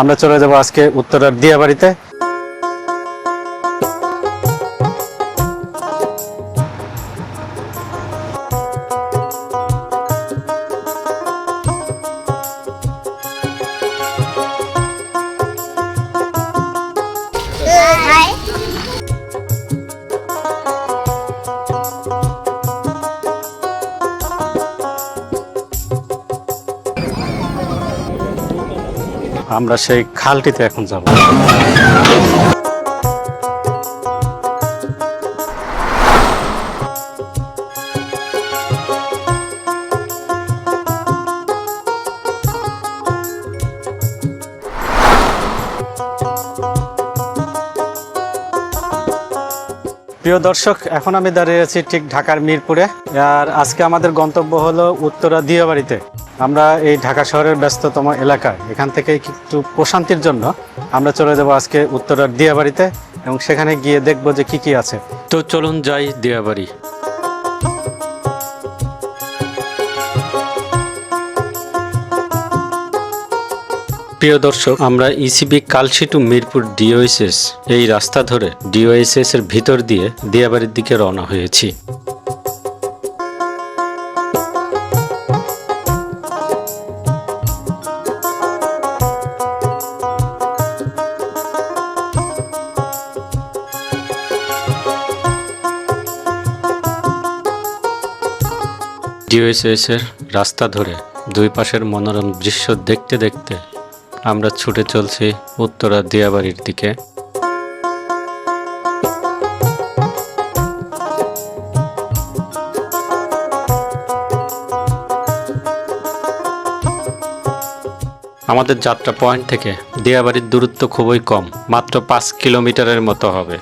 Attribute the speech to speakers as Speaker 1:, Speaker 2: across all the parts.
Speaker 1: আমরা চলে যাব আজকে উত্তরার দিয়াবাড়িতে। আমরা সেই খালটিতে এখন যাব। প্রিয় দর্শক, এখন আমি দাঁড়িয়ে আছি ঠিক ঢাকার মিরপুরে। আর আজকে আমাদের গন্তব্য হলো উত্তরা দিয়াবাড়িতে। আমরা এই ঢাকা শহরের ব্যস্ততম এলাকায়, এখান থেকে একটু প্রশান্তির জন্য আমরা চলে যাব আজকে উত্তরার দিয়াবাড়িতে এবং সেখানে গিয়ে দেখব যে কি কি আছে। তো চলুন যাই দিয়াবাড়ি। প্রিয় দর্শক, আমরা ECB Kalshi to Mirpur DOHS এই রাস্তা ধরে ডিওএসএস এর ভিতর দিয়ে দিয়াবাড়ির দিকে রওনা হয়েছি। ডিওএসএস এর রাস্তা ধরে দুই পাশের মনোরম দৃশ্য দেখতে দেখতে আমরা ছুটে চলছি উত্তরা দিয়াবাড়ির দিকে। আমাদের যাত্রা পয়েন্ট থেকে দিয়াবাড়ির দূরত্ব খুবই কম, মাত্র পাঁচ কিলোমিটারের মতো হবে।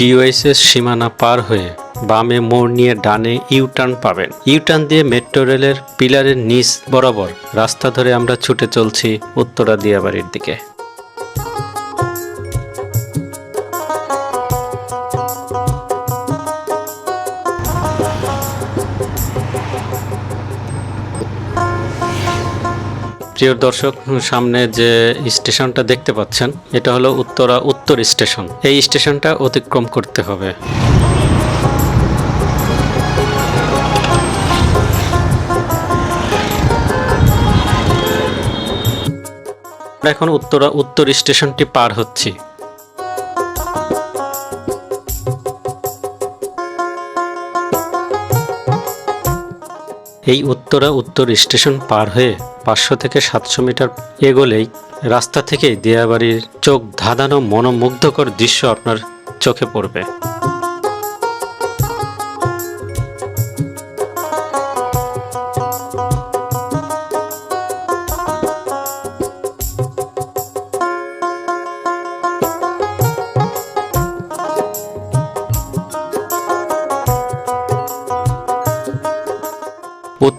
Speaker 1: ডিওএসএস সীমানা পার হয়ে বামে মোড় নিয়ে ডানে ইউটার্ন পাবেন। ইউটার্ন দিয়ে মেট্রো রেলের পিলারের নিচ বরাবর রাস্তা ধরে আমরা ছুটে চলছি উত্তরা দিয়াবাড়ির দিকে। প্রিয় দর্শক, সামনে যে স্টেশনটা দেখতে পাচ্ছেন, এটা হলো উত্তরা উত্তর স্টেশন। এই স্টেশনটা অতিক্রম করতে হবে। এখন উত্তরা উত্তর স্টেশনটি পার হচ্ছি। এই উত্তরা উত্তর স্টেশন পার হয়ে পাঁচশো থেকে সাতশো মিটার এগোলেই রাস্তা থেকে দেয়াবাড়ির চোখ ধাঁধানো মনোমুগ্ধকর দৃশ্য আপনার চোখে পড়বে।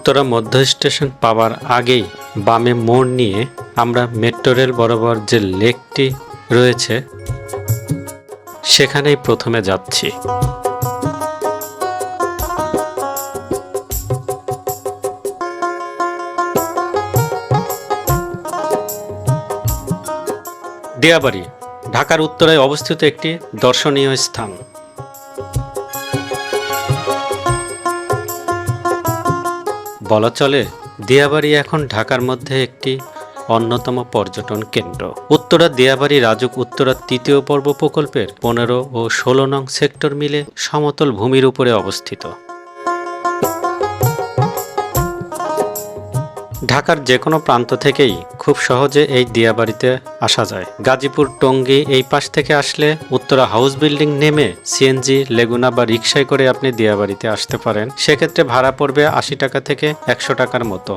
Speaker 1: উত্তরা মধ্য স্টেশন পাওয়ার আগেই বামে মোড় নিয়ে আমরা মেট্রো রেল বরাবর যে লেকটি রয়েছে, সেখানেই প্রথমে যাচ্ছি। দিয়াবাড়ি, ঢাকার উত্তরায় অবস্থিত একটি দর্শনীয় স্থান। বলা চলে দিয়াবাড়ি এখন ঢাকার মধ্যে একটি অন্যতম পর্যটন কেন্দ্র। উত্তরা, দিয়াবাড়ি, রাজুক উত্তরা তৃতীয় পর্ব প্রকল্পের পনেরো ও ষোলো নং সেক্টর মিলে সমতল ভূমির উপরে অবস্থিত। ঢাকার যে কোনো প্রান্ত থেকেই খুব সহজে এই দিয়াবাড়িতে আসা যায়। গাজীপুর টঙ্গী এই পাশ থেকে আসলে উত্তরা হাউস বিল্ডিং নেমে সিএনজি লেগুনা বা রিক্সায় করে আপনি দিয়াবাড়িতে আসতে পারেন। সেক্ষেত্রে ভাড়া পড়বে আশি টাকা থেকে একশো টাকার মতো।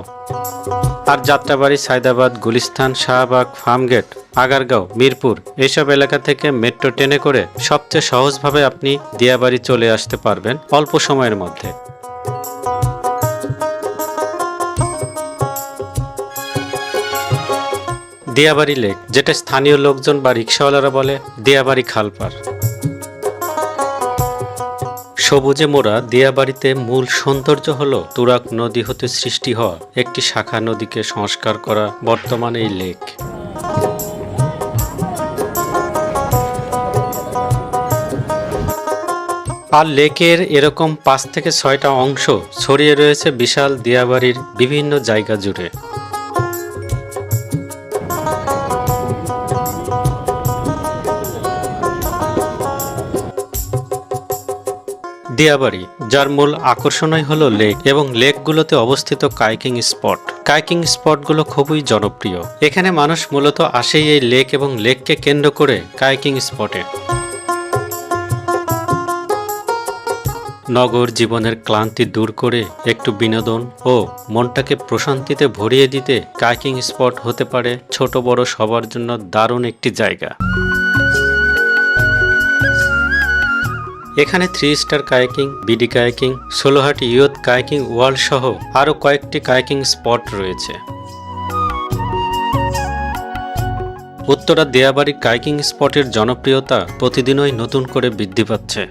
Speaker 1: আর যাত্রাবাড়ি, সায়দাবাদ, গুলিস্তান, শাহবাগ, ফার্মগেট, আগারগাঁও, মিরপুর এইসব এলাকা থেকে মেট্রো ট্রেনে করে সবচেয়ে সহজভাবে আপনি দিয়াবাড়ি চলে আসতে পারবেন অল্প সময়ের মধ্যে। দিয়াবাড়ি লেক, যেটা স্থানীয় লোকজন বা রিক্সাওয়ালারা বলে দিয়াবাড়ি খালপার। সবুজে মোড়া দিয়াবাড়িতে মূল সৌন্দর্য হল তুরাক নদী হতে সৃষ্টি হওয়া একটি শাখা নদীকে সংস্কার করা বর্তমানে এই লেক। আর লেকের এরকম পাঁচ থেকে ছয়টা অংশ ছড়িয়ে রয়েছে বিশাল দিয়াবাড়ির বিভিন্ন জায়গা জুড়ে। দিয়াবাড়ি, যার মূল আকর্ষণই হলো লেক এবং লেকগুলোতে অবস্থিত কাইকিং স্পট। কাইকিং স্পটগুলো খুবই জনপ্রিয়। এখানে মানুষ মূলত আসেই এই লেক এবং লেককে কেন্দ্র করে কাইকিং স্পটে। নগর জীবনের ক্লান্তি দূর করে একটু বিনোদন ও মনটাকে প্রশান্তিতে ভরিয়ে দিতে কাইকিং স্পট হতে পারে ছোট বড় সবার জন্য দারুণ একটি জায়গা। এখানে three star kayaking BD kayaking Sholohati youth kayaking world সহ আরও কয়েকটি কায়াকিং স্পট রয়েছে। উত্তরা দেয়াবাড়ি কাইকিং স্পটের জনপ্রিয়তা প্রতিদিনই নতুন করে বৃদ্ধি পাচ্ছে।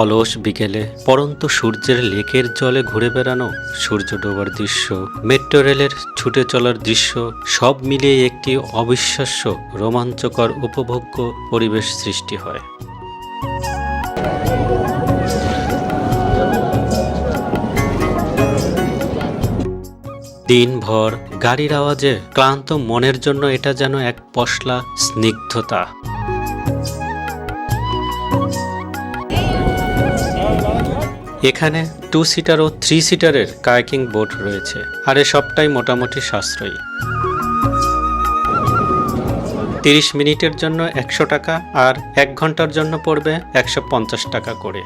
Speaker 1: অলস বিকেলে পরন্ত সূর্যের লেকের জলে ঘুরে বেড়ানো সূর্য ডোবার দৃশ্য, মেট্রো রেলের ছুটে চলার দৃশ্য, সব মিলিয়ে একটি অবিশ্বাস্য রোমাঞ্চকর উপভোগ্য পরিবেশ সৃষ্টি হয়। দিনভর গাড়ির আওয়াজে ক্লান্ত মনের জন্য এটা যেন এক পশলা স্নিগ্ধতা। এখানে টু সিটার ও থ্রি সিটারের কায়াকিং বোট রয়েছে, আর এ সবটাই মোটামুটি সাশ্রয়ী। তিরিশ মিনিটের জন্য একশো টাকা আর এক ঘণ্টার জন্য পড়বে একশো পঞ্চাশ টাকা করে।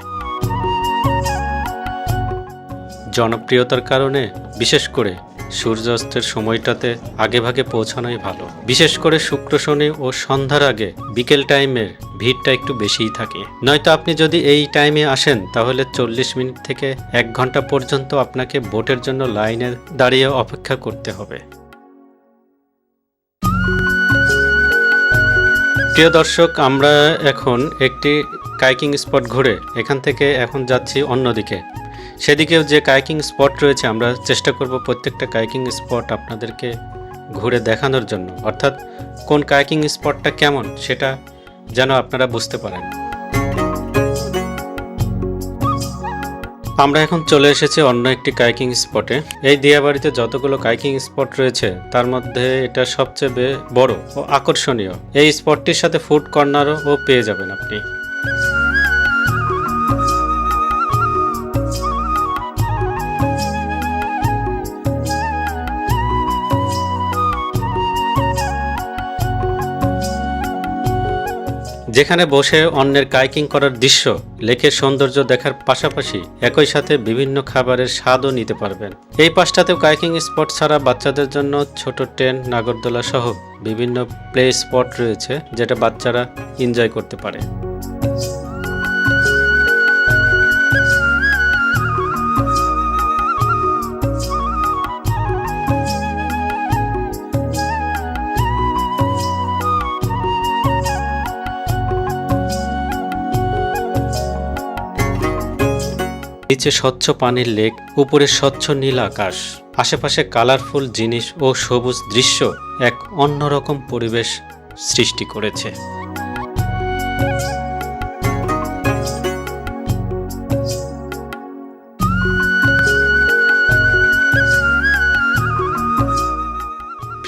Speaker 1: জনপ্রিয়তার কারণে, বিশেষ করে সূর্যাস্তের সময়টাতে আগেভাগে পৌঁছানোই ভালো। বিশেষ করে শুক্র শনি ও সন্ধ্যার আগে বিকেল টাইমের ভিড়টা একটু বেশিই থাকে। নয়তো আপনি যদি এই টাইমে আসেন, তাহলে চল্লিশ মিনিট থেকে এক ঘণ্টা পর্যন্ত আপনাকে বোটের জন্য লাইনে দাঁড়িয়ে অপেক্ষা করতে হবে। প্রিয় দর্শক, আমরা এখন একটি কাইকিং স্পট ঘুরে এখান থেকে এখন যাচ্ছি অন্যদিকে। সেদিকেও যে কাইকিং স্পট রয়েছে, আমরা চেষ্টা করব প্রত্যেকটা কাইকিং স্পট আপনাদেরকে ঘুরে দেখানোর জন্য। অর্থাৎ কোন কাইকিং স্পটটা কেমন, সেটা যেন আপনারা বুঝতে পারেন। আমরা এখন চলে এসেছি অন্য একটি কাইকিং স্পটে। এই দিয়াবাড়িতে যতগুলো কাইকিং স্পট রয়েছে, তার মধ্যে এটা সবচেয়ে বড় ও আকর্ষণীয়। এই স্পটটির সাথে ফুড কর্নারও পেয়ে যাবেন আপনি। যেখানে বসে অন্যের কাইকিং করার দৃশ্য লেকের সৌন্দর্য দেখার পাশাপাশি একই সাথে বিভিন্ন খাবারের স্বাদও নিতে পারবেন। এই পাশটাতেও কাইকিং স্পট ছাড়া বাচ্চাদের জন্য ছোট ট্রেন নাগরদোলা সহ বিভিন্ন প্লে স্পট রয়েছে, যেটা বাচ্চারা এনজয় করতে পারে। নিচে স্বচ্ছ পানির লেক, উপরে স্বচ্ছ নীল আকাশ। আশেপাশে কালারফুল জিনিস ও সবুজ দৃশ্য এক অন্যরকম পরিবেশ সৃষ্টি করেছে।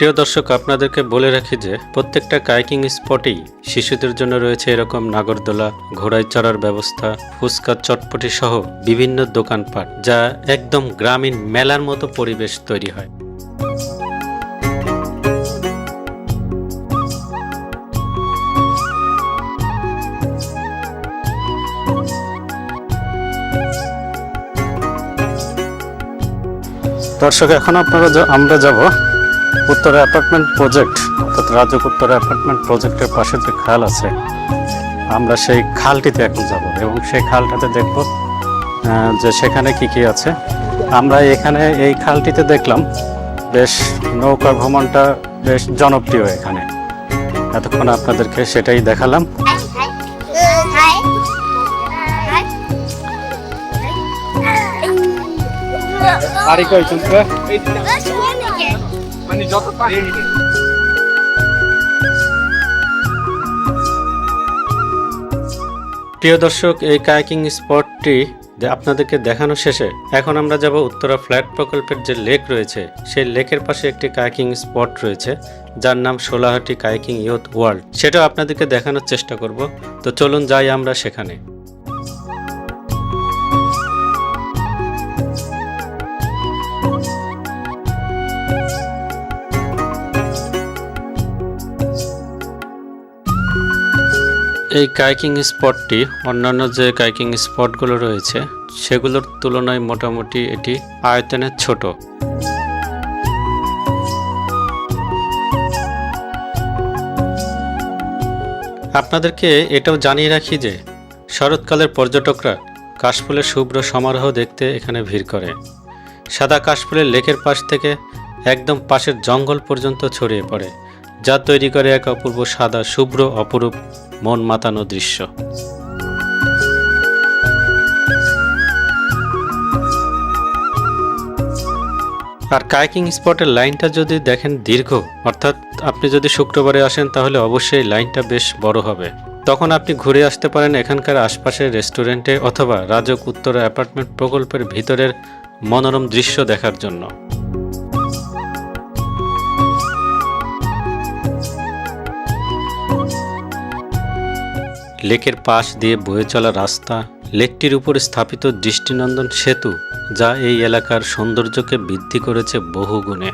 Speaker 1: প্রিয় দর্শক, আপনাদেরকে বলে রাখি যে প্রত্যেকটা কাইকিং স্পটেই শিশুদের জন্য রয়েছে এরকম নাগরদোলা ঘোড়ায় চড়ার ব্যবস্থা, ফুচকা চটপটি সহ বিভিন্ন দোকানপাট, যা একদম গ্রামীণ মেলার মতো পরিবেশ তৈরি হয়। দর্শক, এখন আপনারা আমরা যাব উত্তরা অ্যাপার্টমেন্ট প্রজেক্ট অর্থাৎ রাজক উত্তরা অ্যাপার্টমেন্ট প্রজেক্টের পাশে যে খাল আছে আমরা সেই খালটিতে এখন যাব এবং সেই খালটাতে দেখব যে সেখানে কি কি আছে আমরা এখানে এই খালটিতে দেখলাম বেশ নৌকা ভ্রমণটা বেশ জনপ্রিয় এখানে এতক্ষণ আপনাদেরকে সেটাই দেখালাম
Speaker 2: আরে কই মানে যত পারি
Speaker 1: প্রিয় দর্শক, এই কায়াকিং স্পটটি আপনাদেরকে দেখানো শেষে এখন আমরা যাব উত্তরা ফ্ল্যাট প্রকল্পের যে লেক রয়েছে, সেই লেকের পাশে একটি কায়াকিং স্পট রয়েছে, যার নাম সোলাহাটি কায়াকিং ইয়ুথ ওয়ার্ল্ড। সেটাও আপনাদেরকে দেখানোর চেষ্টা করব। তো চলুন যাই আমরা সেখানে। এই কাইকিং স্পটটি অন্যান্য যে কাইকিং স্পটগুলো রয়েছে, সেগুলোর তুলনায় মোটামুটি এটি আয়তনে ছোট। আপনাদেরকে এটাও জানিয়ে রাখি যে, শরৎকালের পর্যটকরা কাশফুলের শুভ্র সমারোহ দেখতে এখানে ভিড় করে। সাদা কাশফুলের লেকের পাশ থেকে একদম পাশের জঙ্গল পর্যন্ত ছড়িয়ে পড়ে। যা তৈরি করে এক অপূর্ব সাদা, শুভ্র, অপরূপ মন মাতানো দৃশ্য। আর কাইকিং স্পটের লাইনটা যদি দেখেন দীর্ঘ, অর্থাৎ আপনি যদি শুক্রবারে আসেন তাহলে অবশ্যই লাইনটা বেশ বড় হবে। তখন আপনি ঘুরে আসতে পারেন এখানকার আশপাশের রেস্টুরেন্টে অথবা রাজক উত্তর অ্যাপার্টমেন্ট প্রকল্পের ভিতরের মনোরম দৃশ্য দেখার জন্য। লেকের পাশ দিয়ে বয়ে চলা রাস্তা, লেকটির উপর স্থাপিত দৃষ্টিনন্দন সেতু, যা এই এলাকার সৌন্দর্যকে বৃদ্ধি করেছে বহু গুণে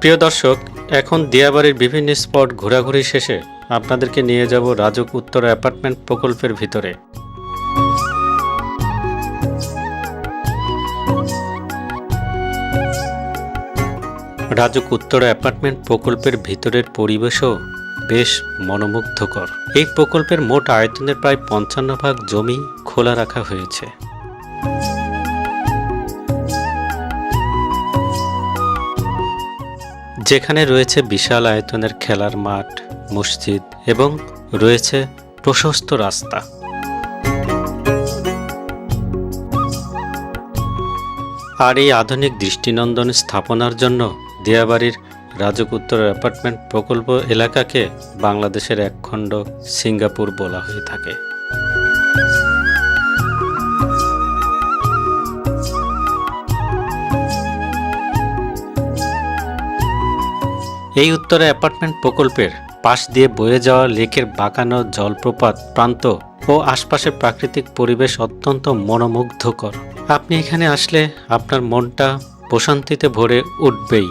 Speaker 1: প্রিয় দর্শক, এখন দিয়াবাড়ির বিভিন্ন স্পট ঘোরাঘুরি শেষে আপনাদেরকে নিয়ে যাব রাজক উত্তর অ্যাপার্টমেন্ট প্রকল্পের ভিতরে। রাজক উত্তরা অ্যাপার্টমেন্ট প্রকল্পের ভিতরের পরিবেশও বেশ মনোমুগ্ধকর। এই প্রকল্পের মোট আয়তনের প্রায় পঞ্চান্ন ভাগ জমি খোলা রাখা হয়েছে। যেখানে রয়েছে বিশাল আয়তনের খেলার মাঠ, মসজিদ এবং রয়েছে প্রশস্ত রাস্তা। আর এই আধুনিক দৃষ্টিনন্দন স্থাপনার জন্য দিয়াবাড়ির রাজক উত্তর অ্যাপার্টমেন্ট প্রকল্প এলাকাকে বাংলাদেশের একখণ্ড সিঙ্গাপুর বলা হয়ে থাকে। এই উত্তরে অ্যাপার্টমেন্ট প্রকল্পের পাশ দিয়ে বয়ে যাওয়া লেকের বাঁকানো জলপ্রপাত প্রান্ত ও আশপাশের প্রাকৃতিক পরিবেশ অত্যন্ত মনোমুগ্ধকর। আপনি এখানে আসলে আপনার মনটা প্রশান্তিতে ভরে উঠবেই।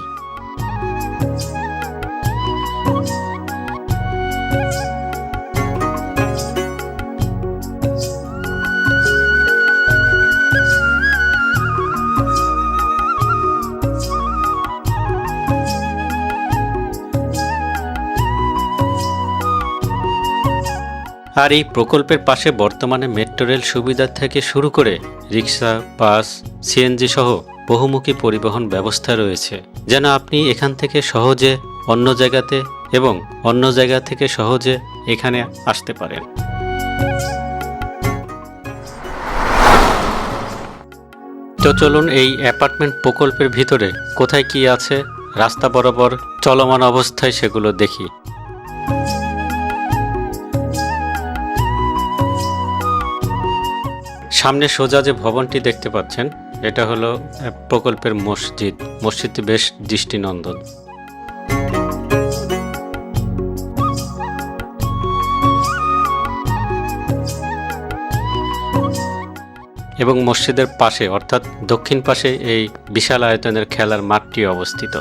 Speaker 1: আর এই প্রকল্পের পাশে বর্তমানে মেট্রো রেল সুবিধা থেকে শুরু করে রিক্সা, বাস, সিএনজি সহ বহুমুখী পরিবহন ব্যবস্থা রয়েছে। যেন আপনি এখান থেকে সহজে অন্য জায়গাতে এবং অন্য জায়গা থেকে সহজে এখানে আসতে পারেন। তো চলুন এই অ্যাপার্টমেন্ট প্রকল্পের ভিতরে কোথায় কি আছে, রাস্তা বরাবর চলমান অবস্থায় সেগুলো দেখি। সামনে সোজা যে ভবনটি দেখতে পাচ্ছেন, এটা হলো প্রকল্পের মসজিদ। মসজিদটি বেশ দৃষ্টিনন্দন। এবং মসজিদের পাশে অর্থাৎ দক্ষিণ পাশে এই বিশাল আয়তনের খেলার মাঠটি অবস্থিত।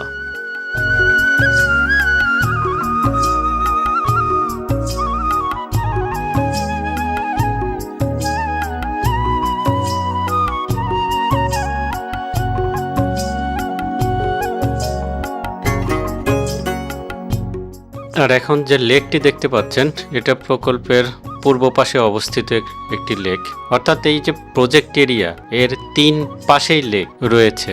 Speaker 1: আর এখন যে লেকটি দেখতে পাচ্ছেন, এটা প্রকল্পের পূর্ব পাশে অবস্থিত একটি লেক। অর্থাৎ এই যে প্রজেক্ট এরিয়া এর তিন পাশেই লেক রয়েছে।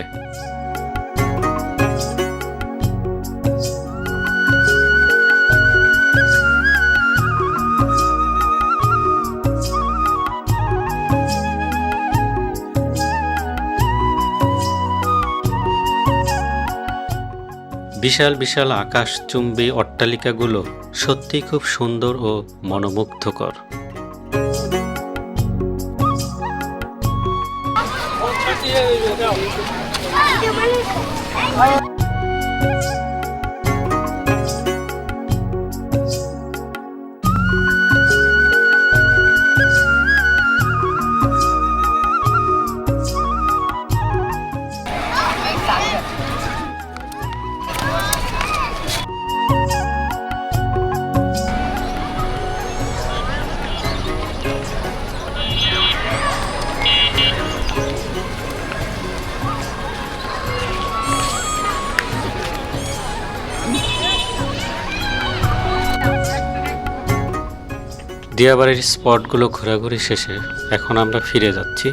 Speaker 1: বিশাল বিশাল আকাশচুম্বী অট্টালিকাগুলো সত্যিই খুব সুন্দর ও মনোমুগ্ধকর। দিয়াবাড়ির স্পটগুলো ঘোরাঘুরি শেষে এখন আমরা ফিরে যাচ্ছি।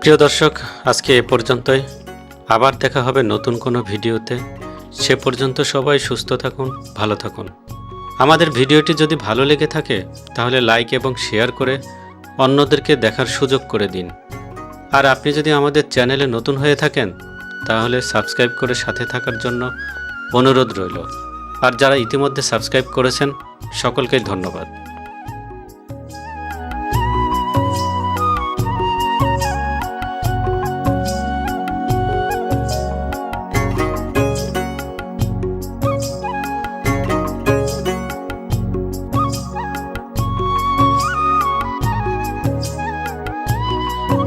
Speaker 1: প্রিয় দর্শক, আজকে এ পর্যন্তই। আবার দেখা হবে নতুন কোনো ভিডিওতে। সে পর্যন্ত সবাই সুস্থ থাকুন, ভালো থাকুন। আমাদের ভিডিওটি যদি ভালো লেগে থাকে, তাহলে লাইক এবং শেয়ার করে অন্যদেরকে দেখার সুযোগ করে দিন। আর আপনি যদি আমাদের চ্যানেলে নতুন হয়ে থাকেন, তাহলে সাবস্ক্রাইব করে সাথে থাকার জন্য অনুরোধ রইল। আর যারা ইতিমধ্যে সাবস্ক্রাইব করেছেন সকলকেই ধন্যবাদ।